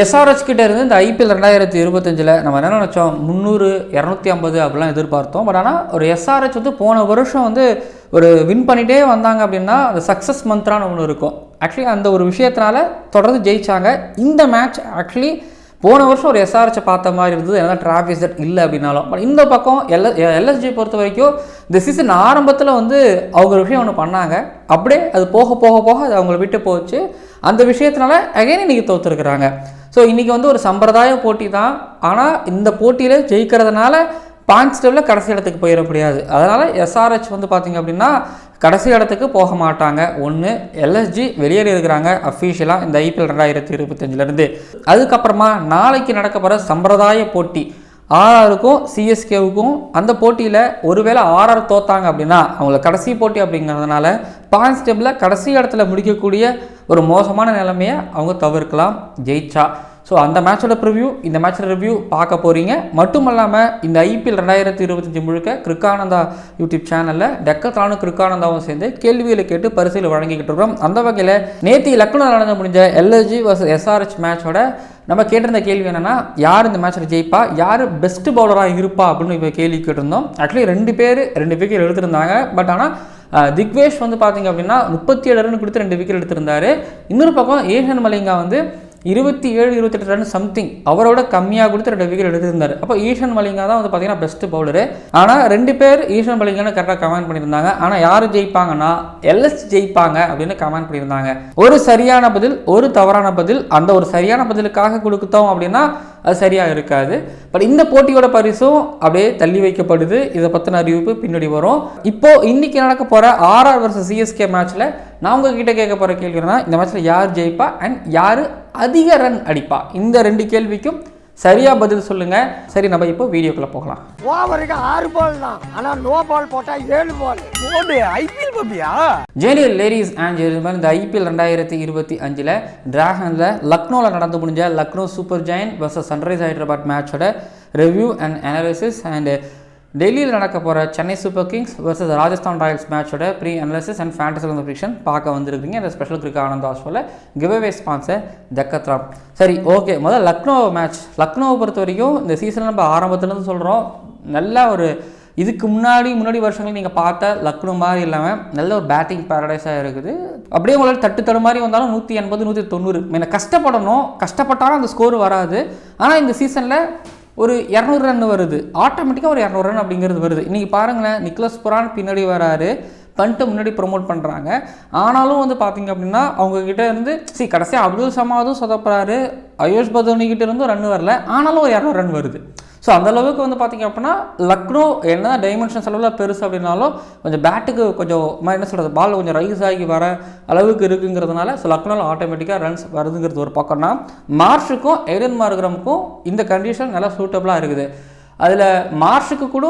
SRH கிட்ட இருந்து இந்த ஐபிஎல் ரெண்டாயிரத்தி இருபத்தஞ்சில் நம்ம என்ன நினச்சோம்? முந்நூறு இரநூத்தி ஐம்பது அப்படிலாம் எதிர்பார்த்தோம். பட் ஆனால் ஒரு எஸ்ஆர்ஹெச் வந்து போன வருஷம் வந்து ஒரு வின் பண்ணிகிட்டே வந்தாங்க அப்படின்னா அந்த சக்ஸஸ் மந்த்ரான்னு ஒன்று இருக்கும். ஆக்சுவலி அந்த ஒரு விஷயத்தினால தொடர்ந்து ஜெயித்தாங்க இந்த மேட்ச் ஆக்சுவலி போன வருஷம் ஒரு எஸ்ஆர்எச்சை பார்த்த மாதிரி இருந்தது. என்ன டிராஃபிக் செட் இல்லை அப்படின்னாலும். பட் இந்த பக்கம் எல் எல்எஸ்ஜி பொறுத்த வரைக்கும் இந்த சீசன் ஆரம்பத்தில் வந்து அவங்க ஒரு விஷயம் ஒன்று பண்ணாங்க. அப்படியே அது போக போக போக அது அவங்கள விட்டு போச்சு. அந்த விஷயத்தினால அகைன் இன்றைக்கி தோத்துருக்குறாங்க. ஸோ இன்றைக்கி வந்து ஒரு சம்பிரதாய போட்டி தான். ஆனால் இந்த போட்டியில் ஜெயிக்கிறதுனால பாயிண்ட்ஸ் டேபிளில் கடைசி இடத்துக்கு போயிட முடியாது. அதனால் எஸ்ஆர்ஹெச் வந்து பார்த்திங்க அப்படின்னா கடைசி இடத்துக்கு போக மாட்டாங்க. ஒன்று எல்எஸ்ஜி வெளியேறி இருக்கிறாங்க. அஃபீஷியலாக இந்த ஐபிஎல் ரெண்டாயிரத்தி இருபத்தஞ்சிலேருந்து. அதுக்கப்புறமா நாளைக்கு நடக்க போகிற சம்பிரதாய போட்டி. ஆர்ஆருக்கும் சிஎஸ்கேவுக்கும் அந்த போட்டியில் ஒருவேளை ஆர்ஆர் தோத்தாங்க அப்படின்னா அவங்கள கடைசி போட்டி அப்படிங்கிறதுனால பாயிண்ட்ஸ் டேபிளில் கடைசி இடத்துல முடிக்கக்கூடிய ஒரு மோசமான நிலைமையை அவங்க தவிர்க்கலாம். ஜெயிச்சா. ஸோ அந்த மேட்சோட ப்ரிவ்யூ இந்த மேட்சோட ரிவ்யூ பார்க்க போகிறீங்க மட்டும் இல்லாமல் இந்த ஐபிஎல் ரெண்டாயிரத்தி இருபத்தஞ்சி முழுக்க கிருக்கானந்தா யூடியூப் சேனலில் டெக்கத்தானும் கிருக்கானந்தாவும் சேர்ந்து கேள்விகளை கேட்டு பரிசீலனை வழங்கிக்கிட்டு இருக்கிறோம். அந்த வகையில் நேற்று லக்னோ நடந்து முடிஞ்ச எல்எஸ்ஜி வர்சஸ் எஸ்ஆர்ஹெச் மேட்சோட நம்ம கேட்டிருந்த கேள்வி என்னென்னா யார் இந்த மேட்ச்சில் ஜெயிப்பா? யார் பெஸ்ட் பவுலராக இருப்பா? அப்படின்னு இப்போ கேள்வி கேட்டிருந்தோம். ஆக்சுவலி ரெண்டு பேர் ரெண்டு விக்கெட் எடுத்திருந்தாங்க. பட் ஆனால் திக்வேஷ் வந்து பார்த்தீங்க அப்படின்னா முப்பத்தி ஏழு ரன் கொடுத்து ரெண்டு விக்கெட் எடுத்திருந்தாரு. இன்னொரு பக்கம் ஏஷன் மலிங்கா வந்து இருபத்தி ஏழு இருபத்தெட்டு ரன் சம்திங் அவரோட கம்மியாக கொடுத்து ரெண்டு விக்கெட் எடுத்திருந்தார். அப்போ ஈஷன் மலிங்கா தான் வந்து பார்த்தீங்கன்னா பெஸ்ட் பவுலரு ஆனால் ரெண்டு பேர் ஈஷன் மலிங்கான்னு கரெக்டாக கமெண்ட் பண்ணியிருந்தாங்க. ஆனால் யார் ஜெயிப்பாங்கன்னா எல்எஸ் ஜெயிப்பாங்க அப்படின்னு கமெண்ட் பண்ணியிருந்தாங்க. ஒரு சரியான பதில் ஒரு தவறான பதில். அந்த ஒரு சரியான பதிலுக்காக கொடுத்தோம் அப்படின்னா அது சரியாக இருக்காது. பட் இந்த போட்டியோட பரிசும் அப்படியே தள்ளி வைக்கப்படுது. இதை பற்றின அறிவிப்பு பின்னாடி வரும். இப்போ இன்னைக்கு நடக்க போகிற ஆர்ஆர் வர்சஸ் சிஎஸ்கே மேட்ச்சில் நான் உங்ககிட்ட கேட்க போகிற கேள்வினா இந்த மேட்ச்சில் யார் ஜெயிப்பா அண்ட் யார் அதிக ரன் அடிப்பா? இந்த ரெண்டு கேள்விக்கும் சரியாக பதில் சொல்லுங்கள் சரி நம்ம இப்போ வீடியோக்குள்ளே போகலாம். ஓவருக்கு ஆறு பால் தான். ஆனா நோ பால் போட்டா ஏழு பால் போடு ஐபிஎல் பாப்பியா ஜேனியல் லேடிஸ் அண்ட் ஜென்டில்மேன் இந்த ஐபிஎல் ரெண்டாயிரத்தி இருபத்தி அஞ்சில் டிராகனில் லக்னோவில் நடந்து முடிஞ்ச Lucknow super giants versus sunrise Hyderabad மேட்சோட ரிவ்யூ அண்ட் அனாலிசிஸ் அண்ட் டெல்லியில் நடக்க போகிற Chennai super kings versus Rajasthan royals மேட்சோட pre analysis and fantasy prediction பார்க்க வந்திருக்கீங்க இந்த ஸ்பெஷல் கிரிக்கெட் ஆனந்த் ஆஸ்வோல கிவ்அவே ஸ்பான்சர் தக்கத்ராம் சரி ஓகே முதல்ல லக்னோ மேட்ச் லக்னோவை பொறுத்த வரைக்கும் இந்த சீசனில் நம்ம ஆரம்பத்துலேருந்து சொல்கிறோம் நல்ல ஒரு இதுக்கு முன்னாடி முன்னாடி வருஷங்கள் நீங்கள் பார்த்த லக்னோ மாதிரி இல்லாமல் நல்ல ஒரு பேட்டிங் பேரடைஸாக இருக்குது. அப்படியே உங்களால் தட்டு தடு மாதிரி வந்தாலும் நூற்றி எண்பது நூற்றி தொண்ணூறு. மீன கஷ்டப்படணும். கஷ்டப்பட்டாலும் அந்த ஸ்கோர் வராது. ஆனால் இந்த சீசனில் ஒரு இரநூறு ரன் வருது. ஆட்டோமேட்டிக்காக ஒரு இரநூறு ரன் அப்படிங்கிறது வருது. இன்றைக்கி பாருங்களேன் நிக்லஸ் புரான் பின்னாடி வராரு. பண்ணிட்டு முன்னாடி ப்ரொமோட் பண்ணுறாங்க ஆனாலும் வந்து பார்த்தீங்க அப்படின்னா அவங்கக்கிட்ட இருந்து சி கடைசியாக அப்துல் சமாதும் சொதப்புறாரு. அயோஷ் பதோனிக்கிட்ட இருந்தும் ரன் வரல. ஆனாலும் ஒரு இரநூறு ரன் வருது. ஸோ அந்த அளவுக்கு வந்து பார்த்தீங்க அப்படின்னா லக்னோ என்ன டைமென்ஷன்ஸ் அளவில் பெருசு அப்படின்னாலும் கொஞ்சம் பேட்டுக்கு கொஞ்சம் என்ன சொல்கிறது பால் கொஞ்சம் ரைஸ் ஆகி வர அளவுக்கு இருக்குங்கிறதுனால ஸோ லக்னோவில் ஆட்டோமேட்டிக்காக ரன்ஸ் வருதுங்கிறது ஒரு பக்கம்னா மார்ஷுக்கும் எய்டன் மார்க்ரமுக்கும் இந்த கண்டிஷன் நல்லா சூட்டபுளாக இருக்குது. அதில் மார்ஷுக்கு கூட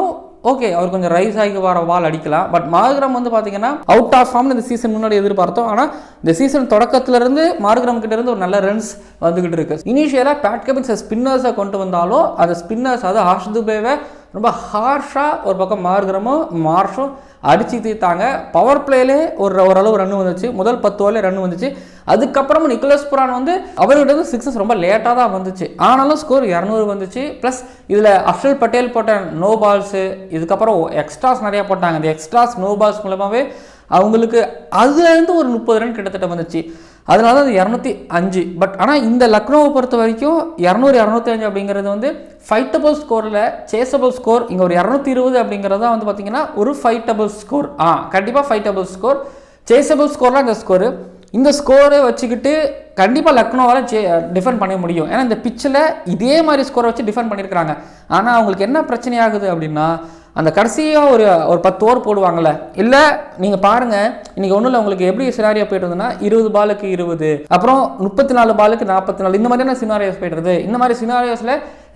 ஓகே அவர் கொஞ்சம் ரைஸ் ஆகி வர வால் அடிக்கலாம். பட் மார்க்ரம் வந்து பார்த்தீங்கன்னா அவுட் ஆஃப் ஃபார்ம் இந்த சீசன் முன்னாடி எதிர்பார்த்தோம். ஆனால் இந்த சீசன் தொடக்கத்திலிருந்து மார்க்ரம் கிட்ட இருந்து ஒரு நல்ல ரன்ஸ் வந்துகிட்டு இருக்கு. இனிஷியலாக பேட் கபின்ஸ் ஸ்பின்னர்ஸை கொண்டு வந்தாலும் அந்த ஸ்பின்னர்ஸ் அது ஹர்ஷ் துபேவை ரொம்ப ஹார்ஷாக ஒரு பக்கம் மார்க்ரமும் மார்ஷும் அடிச்சு தீர்த்தாங்க. பவர் பிளேலே ஒரு ஓரளவு ரன் வந்துச்சு. முதல் பத்து ஓவர்ல ரன் வந்துச்சு. அதுக்கப்புறமும் நிக்கோலஸ் புரான் வந்து அவர்கிட்ட சிக்ஸஸ் ரொம்ப லேட்டாக தான் வந்துச்சு. ஆனாலும் ஸ்கோர் இரநூறு வந்துச்சு. ப்ளஸ் இதில் அஃப்ஷல் பட்டேல் போட்ட நோ பால்ஸு இதுக்கப்புறம் எக்ஸ்ட்ராஸ் நிறையா போட்டாங்க. இந்த எக்ஸ்ட்ராஸ் நோ பால்ஸ் மூலமாகவே அவங்களுக்கு அதுலேருந்து ஒரு முப்பது ரன் கிட்டத்தட்ட வந்துச்சு. அதனால தான் அது இரநூத்தி அஞ்சு. பட் ஆனால் இந்த லக்னோவை பொறுத்த வரைக்கும் இரநூறு இரநூத்தி அஞ்சு அப்படிங்கிறது வந்து ஃபைட்டபிள் ஸ்கோரில் சேசபிள் ஸ்கோர் இங்கே ஒரு இரநூத்தி இருபது அப்படிங்கிறது தான் வந்து பார்த்தீங்கன்னா ஒரு ஃபைட்டபிள் ஸ்கோர் ஆ கண்டிப்பாக ஃபைட்டபிள் ஸ்கோர் சேசபிள் ஸ்கோர்லாம் இந்த ஸ்கோரு இந்த ஸ்கோரை வச்சுக்கிட்டு கண்டிப்பாக லக்னோவால் டிஃபெண்ட் பண்ண முடியும். ஏன்னா இந்த பிச்சில் இதே மாதிரி ஸ்கோரை வச்சு டிஃபெண்ட் பண்ணியிருக்கிறாங்க ஆனால் அவங்களுக்கு என்ன பிரச்சனை ஆகுது அப்படின்னா அந்த கடைசியாக ஒரு ஒரு பத்து ஓவர் போடுவாங்கல்ல. இல்லை நீங்கள் பாருங்கள் இன்றைக்கி ஒன்றும் இல்லை உங்களுக்கு எப்படி சினாரியா போயிட்டு இருந்ததுன்னா இருபது பாலுக்கு இருபது அப்புறம் முப்பத்தி நாலு பாலுக்கு நாற்பத்தி நாலு இந்த மாதிரியான சினாரியோஸ் போயிட்டு இந்த மாதிரி சினாரியோஸில்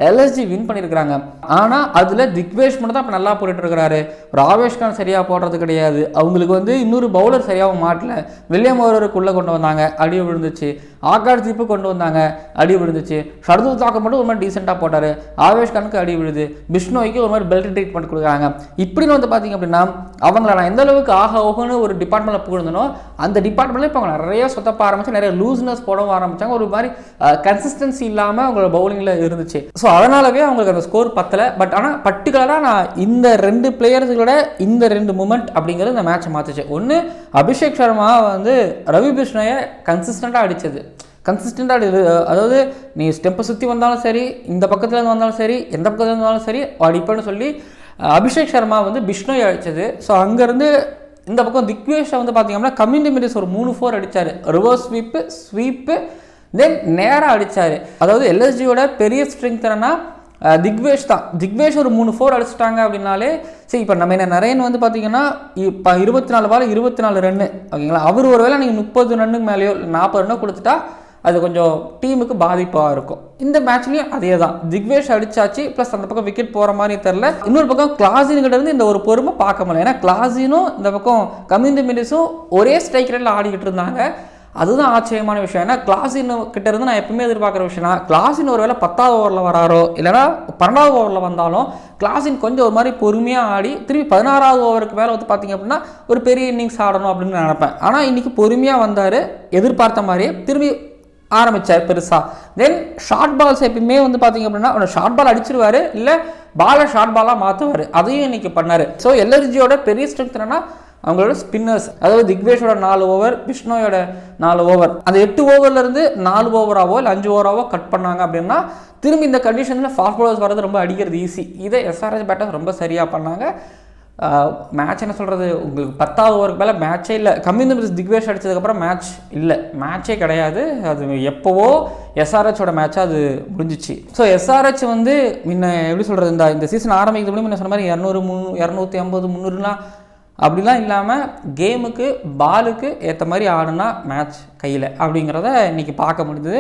எல்எஸ்ஜி வின் பண்ணியிருக்கிறாங்க ஆனால் அதில் திக்வேஷ் மட்டும் தான் இப்போ நல்லா போட்டுட்டு இருக்கிறாரு ஒரு கான் சரியாக போடுறது கிடையாது. அவங்களுக்கு வந்து இன்னொரு பவுலர் சரியாகவும் மாட்டல. வில்லியம் ஓவருக்குள்ளே கொண்டு வந்தாங்க. அடி விழுந்துச்சு. ஆகாஷ் தீப்பு கொண்டு வந்தாங்க. அடி விழுந்துச்சு. ஷர்துல் தாக்கம் மட்டும் ஒரு மாதிரி டீசெண்டாக போட்டார். ஆவேஷ்கானுக்கு அடி விழுது. பிஷ்ணோய்க்கு ஒரு மாதிரி பெல்ட் ட்ரீட்மெண்ட் கொடுக்குறாங்க. இப்படின்னு வந்து பார்த்தீங்க அப்படின்னா அவங்கள நான் எந்த அளவுக்கு ஆக ஓகன்னு ஒரு டிபார்ட்மெண்ட்டில் புகழ்ந்தனோ அந்த டிபார்ட்மெண்ட்டில் இப்போ அவங்க நிறைய சொத்தப்ப ஆரம்பிச்சு நிறைய லூஸ்னஸ் போடவும் ஆரம்பிச்சாங்க. ஒரு மாதிரி கன்சிஸ்டன்சி இல்லாமல் அவங்களோட பவுலிங்கில் இருந்துச்சு. ஸோ அதனாலவே அவங்களுக்கு அந்த ஸ்கோர் பத்தலை. பட் ஆனால் பர்டிகுலராக நான் இந்த ரெண்டு பிளேயர்ஸுகளோட இந்த ரெண்டு மூமெண்ட் அப்படிங்கிறது இந்த மேட்ச்சை மாற்றுச்சு ஒன்று அபிஷேக் சர்மா வந்து ரவி பிஷ்ணோயை கன்சிஸ்டண்ட்டாக அடித்தது கன்சிஸ்டண்ட்டாக அதாவது நீ ஸ்டெப்பை சுற்றி வந்தாலும் சரி இந்த பக்கத்துலேருந்து வந்தாலும் சரி எந்த பக்கத்தில் இருந்தாலும் வந்தாலும் சரி அடிப்பேன்னு சொல்லி அபிஷேக் சர்மா வந்து பிஷ்ணோய் அடித்தது ஸோ அங்கேருந்து இந்த பக்கம் திக்வேஷை வந்து பார்த்தீங்கன்னா கம்யூனிட்டி மினிஸ் ஒரு மூணு ஃபோர் அடித்தார் ரிவர்ஸ் ஸ்வீப்பு ஸ்வீப்பு தென் நேராக அடித்தார் அதாவது எல்எஸ்ஜியோட பெரிய ஸ்ட்ரென்த் என்னன்னா திக்வேஷ் தான். திக்வேஷ் ஒரு மூணு ஃபோர் அடிச்சிட்டாங்க அப்படின்னாலே சரி இப்போ நம்ம என்ன நரேன் வந்து பார்த்தீங்கன்னா இப்போ இருபத்தி நாலு பால் இருபத்தி நாலு ரன்னு ஓகேங்களா? அவர் ஒரு வேளை நீங்கள் முப்பது ரன்னுக்கு மேலேயோ நாற்பது ரன்னோ கொடுத்துட்டா அது கொஞ்சம் டீமுக்கு பாதிப்பாக இருக்கும். இந்த மேட்ச்லேயும் அதே தான். திக்வேஷ் அடிச்சாச்சு ப்ளஸ் அந்த பக்கம் விக்கெட் போகிற மாதிரி தெரில இன்னொரு பக்கம் கிளாசின்கிட்ட இருந்து இந்த ஒரு பொறுமை பார்க்க முடியல. ஏன்னா கிளாசினும் இந்த பக்கம் கமிந்து மினிஸும் ஒரே ஸ்ட்ரைக் ரேட்டில் ஆடிக்கிட்டு இருந்தாங்க. அதுதான் ஆச்சரியமான விஷயம். ஏன்னா கிளாஸின் கிட்ட இருந்து நான் எப்பவுமே எதிர்பார்க்குற விஷயம்னா கிளாஸின் ஒரு வேளை பத்தாவது ஓவரில் வராரோ இல்லைனா பன்னெண்டாவது ஓவரில் வந்தாலும் கிளாஸின் கொஞ்சம் ஒரு மாதிரி பொறுமையாக ஆடி திருப்பி பதினாறாவது ஓவருக்கு மேலே வந்து பார்த்திங்க அப்படின்னா ஒரு பெரிய இன்னிங்ஸ் ஆடணும் அப்படின்னு நான் நினைப்பேன். ஆனால் இன்றைக்கி பொறுமையாக வந்தார் எதிர்பார்த்த மாதிரியே திரும்பி ஆரம்பிச்சார் பெருசாக தென் ஷார்ட் பால்ஸ் எப்பயுமே வந்து பார்த்திங்க அப்படின்னா அவர் ஷார்ட் பால் அடிச்சிருவாரு இல்லை பாலை ஷார்ட் பாலாக மாற்றுவார் அதையும் இன்றைக்கி பண்ணார். ஸோ எல்எர்ஜியோட பெரிய ஸ்ட்ரென்த் என்னன்னா அவங்களோட ஸ்பின்னர்ஸ் அதாவது திக்வேஷோட நாலு ஓவர் பிஷ்ணோயோட நாலு ஓவர் அந்த எட்டு ஓவர்ல இருந்து நாலு ஓவராவோ இல்லை அஞ்சு ஓவராவோ கட் பண்ணாங்க அப்படின்னா திரும்பி இந்த கண்டிஷனில் ஃபாஸ்ட் பாலர்ஸ் வர்றது ரொம்ப அடிக்கிறது ஈஸி இதை எஸ்ஆர்எஸ் பேட்டர்ஸ் ரொம்ப சரியாக பண்ணாங்க. மேட்ச் என்ன சொல்கிறது உங்களுக்கு பத்தாவது ஓவருக்கு மேலே மேட்ச்சே இல்லை. கம்மிந்த மிஸ் திக்வேஷ் அடிச்சதுக்கப்புறம் மேட்ச் இல்லை. மேட்ச்சே கிடையாது. அது எப்போவோ எஸ்ஆர்ஹெச்சோட மேட்சாக அது முடிஞ்சிச்சு. ஸோ எஸ்ஆர்ஹெச் வந்து முன்ன எப்படி சொல்கிறது இந்த இந்த சீசன் ஆரம்பிக்கிறது முன்னாடி முன்ன சொன்ன மாதிரி இரநூறு முந்நூ இரநூத்தி ஐம்பது முந்நூறுலாம் அப்படிலாம் இல்லாமல் கேமுக்கு பாலுக்கு ஏற்ற மாதிரி ஆடுனா மேட்ச் கையில் அப்படிங்கிறத இன்றைக்கி பார்க்க முடிஞ்சது.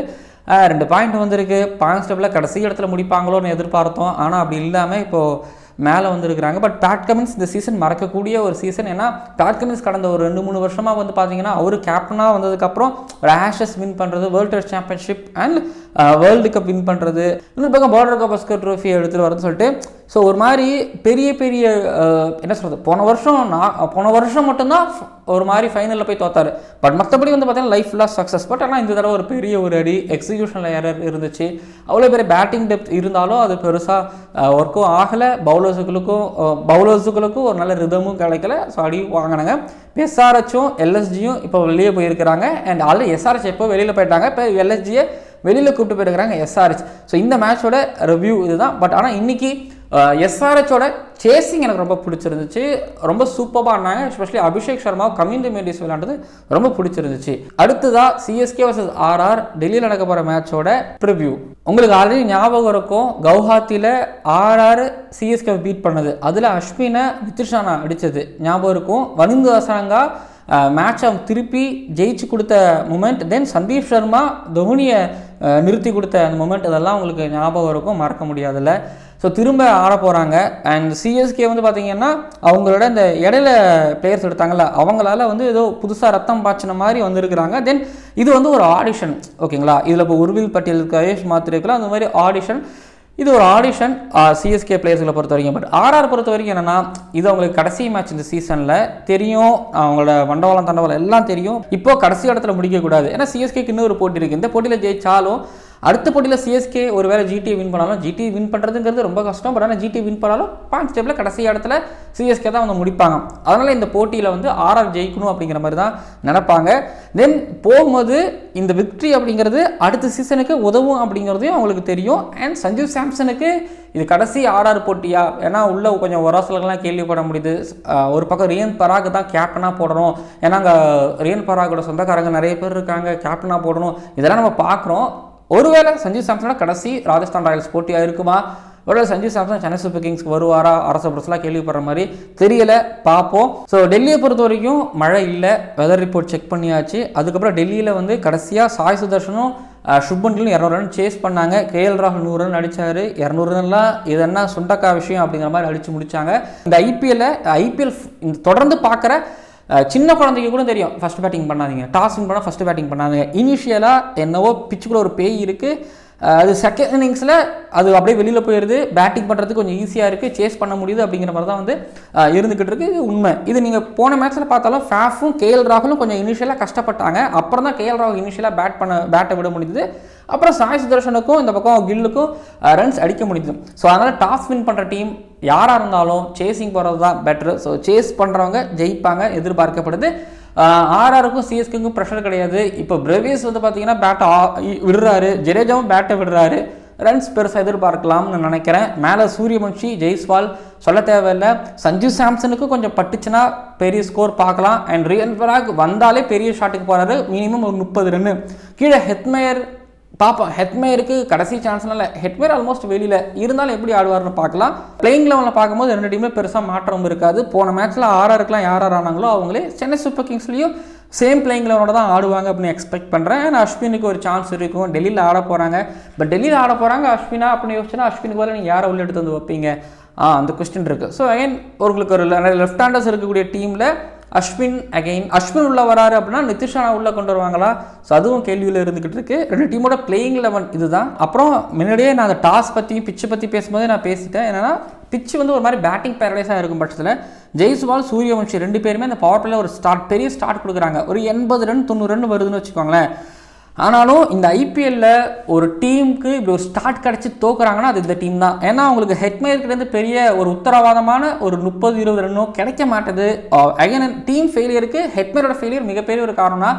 ரெண்டு பாயிண்ட் வந்திருக்கு. பாயிண்ட்ஸ் கடைசி இடத்துல முடிப்பாங்களோன்னு எதிர்பார்த்தோம். ஆனால் அப்படி இல்லாமல் இப்போது மேலே வந்திருக்கிறாங்க. பட் பேட் கமின்ஸ் இந்த சீசன் மறக்கக்கூடிய ஒரு சீசன் ஏன்னா பேட் கமின்ஸ் கடந்த ஒரு ரெண்டு மூணு வருஷமாக வந்து பார்த்தீங்கன்னா அவர் கேப்டனாக வந்ததுக்கப்புறம் ஒரு ஆஷஸ் வின் பண்ணுறது world test championship and world cup win பண்ணுறது இன்னொரு பக்கம் பார்டர் கப்பஸ்கர் ட்ரோஃபி எடுத்துகிட்டு வரதுன்னு சொல்லிட்டு ஸோ ஒரு மாதிரி பெரிய பெரிய என்ன சொல்கிறது போன வருஷம் நான் போன வருஷம் மட்டும்தான் ஒரு மாதிரி ஃபைனலில் போய் தோத்தாரு. பட் மற்றபடி வந்து பார்த்தீங்கன்னா லைஃப் ஃபுல்லாக சக்ஸஸ் பட் ஆனால் இந்த தடவை ஒரு பெரிய ஒரு அடி எக்ஸிக்யூஷனில் எரர் இருந்துச்சு. அவ்வளோ பெரிய பேட்டிங் டெப்த் இருந்தாலும் அது பெருசாக ஒர்க்கும் ஆகலை. பவுலர்ஸுகளுக்கும் பவுலர்ஸுகளுக்கும் ஒரு நல்ல ரிதமும் கிடைக்கல. ஸோ அடி வாங்கினாங்க. எஸ்ஆர்ஹெச்சும் எல்எஸ்ஜியும் இப்போ வெளியே போயிருக்கிறாங்க. அண்ட் ஆல்ரெடி எஸ்ஆர்ஹெச் எப்போ வெளியில் போயிட்டாங்க? இப்போ எல்எஸ்ஜியை வெளியில் கூப்பிட்டு போயிருக்கிறாங்க எஸ்ஆர்ஹெச் ஸோ இந்த மேட்சோட ரிவ்யூ இதுதான். பட் ஆனால் இன்னைக்கு எஸ்ஆர்ஹெச்சோட சேசிங் எனக்கு ரொம்ப பிடிச்சிருந்துச்சு. ரொம்ப சூப்பராக ஆனாங்க எஸ்பெஷலி அபிஷேக் சர்மா கம்யூனிட்டி மெடிஸ் விளையாண்டது ரொம்ப பிடிச்சிருந்துச்சு. அடுத்ததாக சிஎஸ்கே வர்சஸ் ஆர்ஆர் டெல்லியில் நடக்க போகிற மேட்சோட ப்ரிவ்யூ உங்களுக்கு ஆல்ரெடி ஞாபகம் இருக்கும் கவுஹாத்தியில் ஆர்ஆர் சிஎஸ்கே பீட் பண்ணது. அதில் அஸ்வினை வித்ருஷானா அடித்தது ஞாபகம் இருக்கும். வனிந்து அசாங்கா மேட்சை திருப்பி ஜெயிச்சு கொடுத்த மூமெண்ட் தென் சந்தீப் சர்மா தோனியை நிறுத்தி கொடுத்த அந்த மூமெண்ட் இதெல்லாம் உங்களுக்கு ஞாபகம் இருக்கும் மறக்க முடியாதுல்ல. ஸோ திரும்ப ஆட போகிறாங்க அண்ட் சிஎஸ்கே வந்து பார்த்தீங்கன்னா அவங்களோட இந்த இடையில பிளேயர்ஸ் எடுத்தாங்கல்ல அவங்களால வந்து ஏதோ புதுசாக ரத்தம் பாய்ச்சின மாதிரி வந்திருக்கிறாங்க. தென் இது வந்து ஒரு ஆடிஷன் ஓகேங்களா இதில் இப்போ உருவில் பட்டியல் கயேஷ் மாத்திரைக்கெல்லாம் அந்த மாதிரி ஆடிஷன் இது ஒரு ஆடிஷன் சிஎஸ்கே பிளேயர்ஸ்களை பொறுத்த வரைக்கும். பட் ஆர்ஆர் பொறுத்த வரைக்கும் என்னன்னா இது அவங்களுக்கு கடைசி மேட்ச் இந்த சீசனில் தெரியும். அவங்களோட வண்டவாளம் தண்டவாளம் எல்லாம் தெரியும். இப்போ கடைசி இடத்துல முடிக்கக்கூடாது. ஏன்னா சிஎஸ்கேக்கு இன்னொரு போட்டி இருக்குது இந்த போட்டியில் ஜெயிச்சாலும் அடுத்த போட்டியில் சிஎஸ்கே ஒருவேளை ஜிடி வின் பண்ணாலும் ஜிடி வின் பண்ணுறதுங்கிறது ரொம்ப கஷ்டம். பட் ஆனால் ஜிடி வின் பண்ணாலும் பாயிண்ட் ஸ்டெப்பில் கடைசி இடத்துல சிஎஸ்கே தான் வந்து முடிப்பாங்க. அதனால் இந்த போட்டியில் வந்து ஆர்ஆர் ஜெயிக்கணும் அப்படிங்கிற மாதிரி தான் நினப்பாங்க. தென் போகும்போது இந்த விக்ட்ரி அப்படிங்கிறது அடுத்த சீசனுக்கு உதவும் அப்படிங்கிறதையும் அவங்களுக்கு தெரியும். அண்ட் சஞ்சீவ் சாம்சனுக்கு இது கடைசி ஆர்ஆர் போட்டியா? ஏன்னா உள்ள கொஞ்சம் ஒராசல்கள்லாம் கேள்விப்பட முடியுது. ஒரு பக்கம் ரியன் பராக் தான் கேப்டனாக போடணும். ஏன்னா அங்கே ரியன் பராகோட சொந்தக்காரங்க நிறைய பேர் இருக்காங்க கேப்டனாக போடணும். இதெல்லாம் நம்ம பார்க்குறோம். ஒருவேளை சஞ்சீவ் சாம்சனோட கடைசி ராஜஸ்தான் ராயல்ஸ் போட்டியாக இருக்குமா? ஒருவேளை சஞ்சீவ் சாம்சன் சென்னை சூப்பர் கிங்ஸ்க்கு வருவாரா? அரசு புரசலாக கேள்விப்படுற மாதிரி தெரியல பார்ப்போம். ஸோ டெல்லியை பொறுத்த வரைக்கும் மழை இல்லை வெதர் ரிப்போர்ட் செக் பண்ணியாச்சு. அதுக்கப்புறம் டெல்லியில் வந்து கடைசியாக சாய் சுதர்ஷனும் சுப்மன் இரநூறு ரன் சேஸ் பண்ணாங்க. கேஎல் ராகுல் நூறு ரன் அடித்தார் இரநூறு ரன்லாம் இது என்ன சுண்டக்கா விஷயம் அப்படிங்கிற மாதிரி அடித்து முடித்தாங்க இந்த ஐபிஎல்ல ஐபிஎல் தொடர்ந்து பார்க்குற சின்ன குழந்தைக்கு கூட தெரியும். ஃபர்ஸ்ட் பேட்டிங் பண்ணாதீங்க. டாஸ் வின் பண்ணால் ஃபர்ஸ்ட் பேட்டிங் பண்ணாதீங்க இனிஷியலாக என்னவோ பிச்சுக்குள்ள ஒரு பேய் இருக்குது அது செகண்ட் இன்னிங்ஸில் அது அப்படியே வெளியில் போயிடுது. பேட்டிங் பண்ணுறதுக்கு கொஞ்சம் ஈஸியாக இருக்குது சேஸ் பண்ண முடியுது அப்படிங்கிற மாதிரி தான் வந்து அஹ், இருந்துகிட்டு இருக்கு. இது உண்மை. இது நீங்கள் போன மேட்ச்சில் பார்த்தாலும் ஃபேஃபும் கேஎல் ராகுலும் கொஞ்சம் இனிஷியலாக கஷ்டப்பட்டாங்க. அப்புறம் தான் கேஎல் ராகுல் இனிஷியலாக பேட் பண்ண பேட்டை விட முடியுது அப்புறம் சாய் சுதர்ஷனுக்கும் இந்த பக்கம் கில்லுக்கும் ரன்ஸ் அடிக்க முடியுது ஸோ அதனால் டாஸ் வின் பண்ணுற டீம் யாராக இருந்தாலும் சேசிங் போகிறது தான் பெட்ரு ஸோ சேஸ் பண்ணுறவங்க ஜெயிப்பாங்க எதிர்பார்க்கப்படுது. ஆர்ஆருக்கும் சிஎஸ்கேக்கும் ப்ரெஷர் கிடையாது. இப்போ பிரவேஸ் வந்து பார்த்தீங்கன்னா பேட்டை விடுறாரு. ஜடேஜாவும் பேட்டை விடுறாரு. ரன்ஸ் பெருசாக எதிர்பார்க்கலாம்னு நினைக்கிறேன். மேலே சூரியவன்ஷி ஜெய்ஸ்வால் சொல்ல தேவையில்லை. சஞ்சு சாம்சனுக்கு கொஞ்சம் பட்டுச்சுன்னா பெரிய ஸ்கோர் பார்க்கலாம். அண்ட் ரியன் பராக் வந்தாலே பெரிய ஷாட்டுக்கு போகிறாரு மினிமம் ஒரு முப்பது ரன்னு கீழே ஹெத்மேயர் பார்ப்போம் ஹெட்மேருக்கு கடைசி சான்ஸ்லாம் இல்லை ஹெட்மேர் ஆல்மோஸ்ட் வெளியில். இருந்தாலும் எப்படி ஆடுவார்னு பார்க்கலாம். பிளேயிங் லெவலில் பார்க்கும்போது ரெண்டு டீமே பெருசாக மாற்றம் இருக்காது. போன மேட்ச்சில் ஆர்ஆருக்குலாம் யார் யார் ஆனாங்களோ அவங்களே சென்னை சூப்பர் கிங்ஸ்லேயும் சேம் பிளேயிங் லெவலோட தான் ஆடுவாங்க அப்படின்னு எக்ஸ்பெக்ட் பண்ணுறேன் ஏன்னா அஸ்வினுக்கு ஒரு சான்ஸ் இருக்கும். டெல்லியில் ஆட போகிறாங்க பட் டெல்லியில் ஆட போகிறாங்க அஸ்வினா அப்படின்னு யோசிச்சுன்னா அஸ்வினுக்கு பதிலா நீங்கள் யாரை உள்ள எடுத்து வந்து வைப்பீங்க? ஆ அந்த கொஸ்டின் இருக்குது ஸோ அகைன் உங்களுக்கு ஒரு லெஃப்ட் ஹேண்டர்ஸ் இருக்கக்கூடிய டீமில் அஸ்வின் அகைன் அஸ்வின் உள்ள வராரு அப்படின்னா நிதிஷானா உள்ள கொண்டு வருவாங்களா? ஸோ அதுவும் கேள்வியில் இருந்துகிட்டு இருக்கு. ரெண்டு டீமோட பிளேயிங் லெவன் இதுதான். அப்புறம் முன்னாடியே நான் அந்த டாஸ் பற்றியும் பிச்சு பற்றி பேசும்போதே நான் பேசிட்டேன். என்னன்னா பிச்சு வந்து ஒரு மாதிரி பேட்டிங் பேரடைஸாக இருக்கும் பட்சத்தில் ஜெய்ஸ்வால் சூரியவன்ஷி ரெண்டு பேருமே அந்த பவர் பிளேயில் ஒரு ஸ்டார்ட் பெரிய ஸ்டார்ட் கொடுக்குறாங்க. ஒரு எண்பது ரன் தொண்ணூறு ரன் வருதுன்னு வச்சுக்கோங்களேன். ஆனாலும் இந்த ஐபிஎல்ல ஒரு டீமுக்கு இப்படி ஒரு ஸ்டார்ட் கிடச்சி தோக்குறாங்கன்னா அது இந்த டீம் தான். ஏன்னா அவங்களுக்கு ஹெட்மேர்கிட்டேருந்து பெரிய ஒரு உத்தரவாதமான ஒரு முப்பது இருபது ரன்னோ கிடைக்க மாட்டேது. அகைன் டீம் ஃபெயிலியருக்கு ஹெட்மேரோட ஃபெயிலியர் மிகப்பெரிய ஒரு காரணம்னா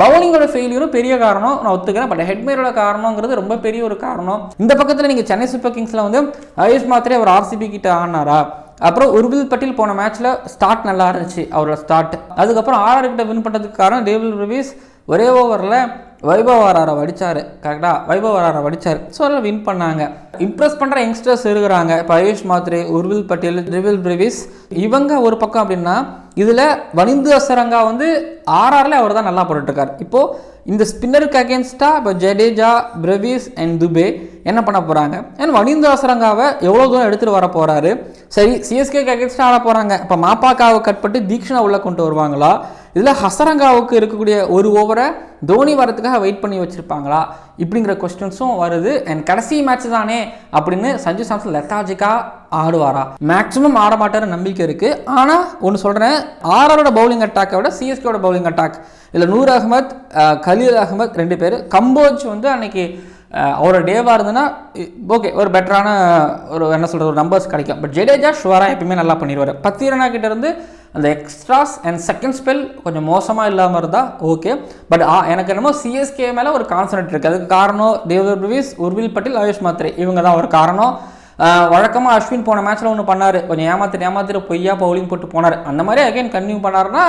பவுலிங்கோட ஃபெயிலியரும் பெரிய காரணம் நான் ஒத்துக்கிறேன். பட் ஹெட்மேரோட காரணங்கிறது ரொம்ப பெரிய ஒரு காரணம். இந்த பக்கத்தில் நீங்கள் சென்னை சூப்பர் கிங்ஸில் வந்து ஆயுஷ் மாத்திரே அவர் ஆர்சிபி கிட்ட ஆனாரா அப்புறம் உருபில் பட்டேல் போன மேட்ச்சில் ஸ்டார்ட் நல்லா இருந்துச்சு அவரோட ஸ்டார்ட் அதுக்கப்புறம் ஆர்ஆர் கிட்ட வின் பண்ணுறதுக்கு காரணம் டேவில் ரிவிஸ் ஒரே ஓவரில் வைபவ் ஆராரை கரெக்டாக வைபவ் ஆராரை வடிச்சார். ஸோ அதில் வின் பண்ணாங்க. இம்ப்ரெஸ் பண்ணுற யங்ஸ்டர்ஸ் இருக்கிறாங்க இப்போ ஆயுஷ் மாத்ரே உர்வில் பட்டேல் ரிவில் பிரிவிஸ். இவங்க ஒரு பக்கம் அப்படின்னா இதில் வனிந்து அசரங்கா வந்து ஆர்ஆரில் அவர் தான் நல்லா போட்டுட்ருக்கார். இப்போது இந்த ஸ்பின்னருக்கு அகேன்ஸ்டாக இப்போ ஜடேஜா பிரவிஸ் அண்ட் துபே என்ன பண்ண போகிறாங்க ஏன்னா வனிந்து அசரங்காவை எவ்வளோ தூரம் எடுத்துகிட்டு வர போகிறாரு சரி சிஎஸ்கேக்கு அகேன்ஸ்டாக ஆட போகிறாங்க இப்போ மாப்பாக்காவை கட் பண்ணிட்டு தீக்ஷனா உள்ளே கொண்டு வருவாங்களா? இதில் ஹசரங்காவுக்கு இருக்கக்கூடிய ஒரு ஓவரை தோனி வரதுக்காக வெயிட் பண்ணி வச்சுருப்பாங்களா? இப்படிங்கிற கொஸ்டின்ஸும் வருது. அண்ட் கடைசி மேட்ச் தானே அப்படின்னு சஞ்சு சாம்சன் லெத்தாஜிக்காக ஆடுவாரா? மேக்ஸிமம் ஆட மாட்டாரு நம்பிக்கை இருக்குது ஆனால் ஒன்று சொல்கிறேன் ஆரோட பவுலிங் அட்டாக்கை விட சிஎஸ்கேயோட பவுலிங் அட்டாக் இல்லை நூர் அகமத் கலீல் அகமத் ரெண்டு பேர். கம்போஜ் வந்து அன்னைக்கு அவரோட டேவாக இருந்ததுன்னா ஓகே ஒரு பெட்டரான ஒரு என்ன சொல்கிறது ஒரு நம்பர்ஸ் கிடைக்கும். பட் ஜடேஜா ஷுவராக எப்பயுமே நல்லா பண்ணிடுவார். பத்திரனா கிட்டேருந்து அந்த எக்ஸ்ட்ராஸ் அண்ட் செகண்ட் ஸ்பெல் கொஞ்சம் மோசமாக இல்லாமல் இருந்தால் ஓகே பட் எனக்கு என்னமோ சிஎஸ்கே மேலே ஒரு கான்சன்ட்ரேட் இருக்குது அதுக்கு காரணம் தேவர் பிரவிஸ் உர்வில் பட்டேல் ஆயுஷ் மாத்ரே இவங்க தான் ஒரு காரணம். வழக்கமாக அஸ்வின் போன மேட்ச்சில் ஒன்று பண்ணார். கொஞ்சம் ஏமாத்திட்டு ஏமாத்திட்டு பொய்யா பவுலிங் போட்டு போனார். அந்த மாதிரி அகைன் கன்டினியூ பண்ணார்னா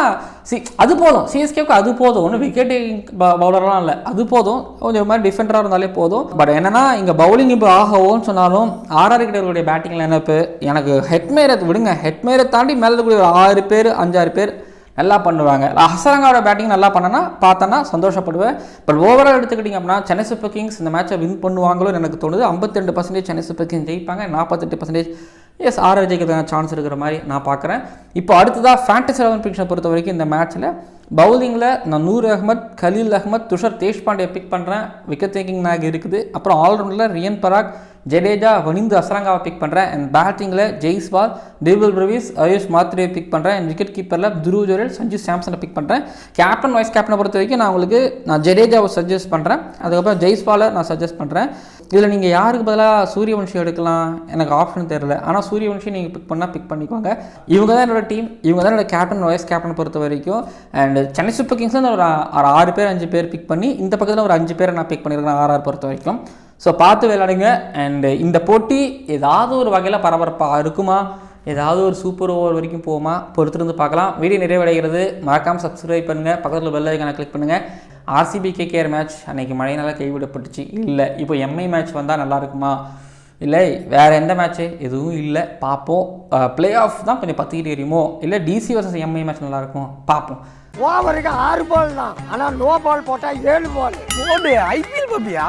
சி அது போதும். சிஎஸ்கேக்கு அது போதும். ஒன்றும் விக்கெட் பவுலர்லாம் இல்லை. அது போதும். கொஞ்சம் மாதிரி டிஃபெண்டராக இருந்தாலே போதும். பட் என்னன்னா இங்கே பவுலிங் இப்போ ஆகவோன்னு சொன்னாலும் ஆர்ஆர் கிட்டவர்களுடைய பேட்டிங் லைனப்பு எனக்கு ஹெட்மேரை விடுங்க. ஹெட்மேரை தாண்டி மேலே இருக்கக்கூடிய ஆறு பேர் அஞ்சாறு பேர் நல்லா பண்ணுவாங்க. ஹசரங்காவோட பேட்டிங் நல்லா பண்ணனா பார்த்தோன்னா சந்தோஷப்படுவேன். பட் ஓவரால் எடுத்துக்கிட்டிங்க அப்படின்னா சென்னை சூப்பர் கிங்ஸ் இந்த மேட்சை வின் பண்ணுவாங்களோன்னு எனக்கு தோணுது. 52% பர்சன்டேஜ் சென்னை சூப்பர் கிங்ஸ் ஜெயிப்பாங்க. நாற்பத்தெட்டு பர்சன்டேஜ் எஸ் ஆர்ஆர் ஜெயிக்கிறதுக்கான சான்ஸ் இருக்கிற மாதிரி நான் பார்க்குறேன். இப்போ அடுத்ததாக ஃபேண்டஸ் லெவன் பிக்ஷனை பொறுத்த வரைக்கும் இந்த மேட்ச்சில் பவுலிங்கில் நான் நூர் அஹ்மத் கலீல் அகமத் துஷர் தேஷ்பாண்டே பிக் பண்ணுறேன் விக்கெட் டேக்கிங் நாக் இருக்குது. அப்புறம் ஆல்ரவுண்டில் ரியன் பராக் ஜடேஜா வனிந்து அசரங்காவை பிக் பண்ணுறேன் அண்ட் பேட்டிங்கில் ஜெய்ஸ்வால் டேபிள் பிரவிஸ் ஆயுஷ் மாத்ரேவை பிக் பண்ணுறேன் அண்ட் விக்கெட் கீப்பரில் துருவ் ஜோரல் சஞ்சு சாம்சனை பிக் பண்ணுறேன் கேப்டன் வைஸ் கேப்டனை பொறுத்த வரைக்கும் நான் உங்களுக்கு நான் ஜடேஜாவை சஜஸ்ட் பண்ணுறேன் அதுக்கப்புறம் ஜெய்ஸ்வாலை நான் சஜஸ்ட் பண்ணுறேன் இதில் நீங்கள் யாருக்கு பதிலாக சூரியவன்ஷி எடுக்கலாம்? எனக்கு ஆப்ஷன் தெரியல. ஆனால் சூரியவன்ஷி நீங்கள் பிக் பண்ணால் பிக் பண்ணிக்கோங்க. இவங்க தான் என்னோட டீம் இவங்க தான் என்னோட கேப்டன் வைஸ் கேப்டன் பொறுத்த வரைக்கும். அண்ட் சென்னை சூப்பர் கிங்ஸ் ஒரு ஒரு ஆறு பேர் அஞ்சு பேர் பிக் பண்ணி இந்த பக்கத்தில் ஒரு அஞ்சு பேரை நான் பிக் பண்ணியிருக்கேன் ஆர்ஆர் பொறுத்த வரைக்கும். ஸோ பார்த்து விளையாடுங்க. அண்ட் இந்த போட்டி ஏதாவது ஒரு வகையில் பரபரப்பாக இருக்குமா? ஏதாவது ஒரு சூப்பர் ஓவர் வரைக்கும் போகுமா? பொறுத்திருந்து பார்க்கலாம். வீடியோ நிறைவடைகிறது. மறக்காமல் சப்ஸ்கிரைப் பண்ணுங்கள் பக்கத்தில் பெல் ஐக்கான கிளிக் பண்ணுங்கள் ஆர்சிபி கேகேஆர் மேட்ச் அன்னைக்கு மழையினால கைவிடப்பட்டுச்சு. இல்லை இப்போ எம்ஐ மேட்ச் வந்தால் நல்லா இருக்குமா? இல்லை வேறு எந்த மேட்ச்சு எதுவும் இல்லை. பார்ப்போம். ப்ளே ஆஃப் தான் கொஞ்சம் பற்றிக்கிட்டு எரியுமோ? இல்லை டிசி வர்சஸ் எம்ஐ மேட்ச் நல்லாயிருக்கும் பார்ப்போம். ஓவருக்கு ஆறு பால் தான். ஆனால் நோ பால் போட்டால் ஏழு பால் ஐபிஎல் பாப்பியா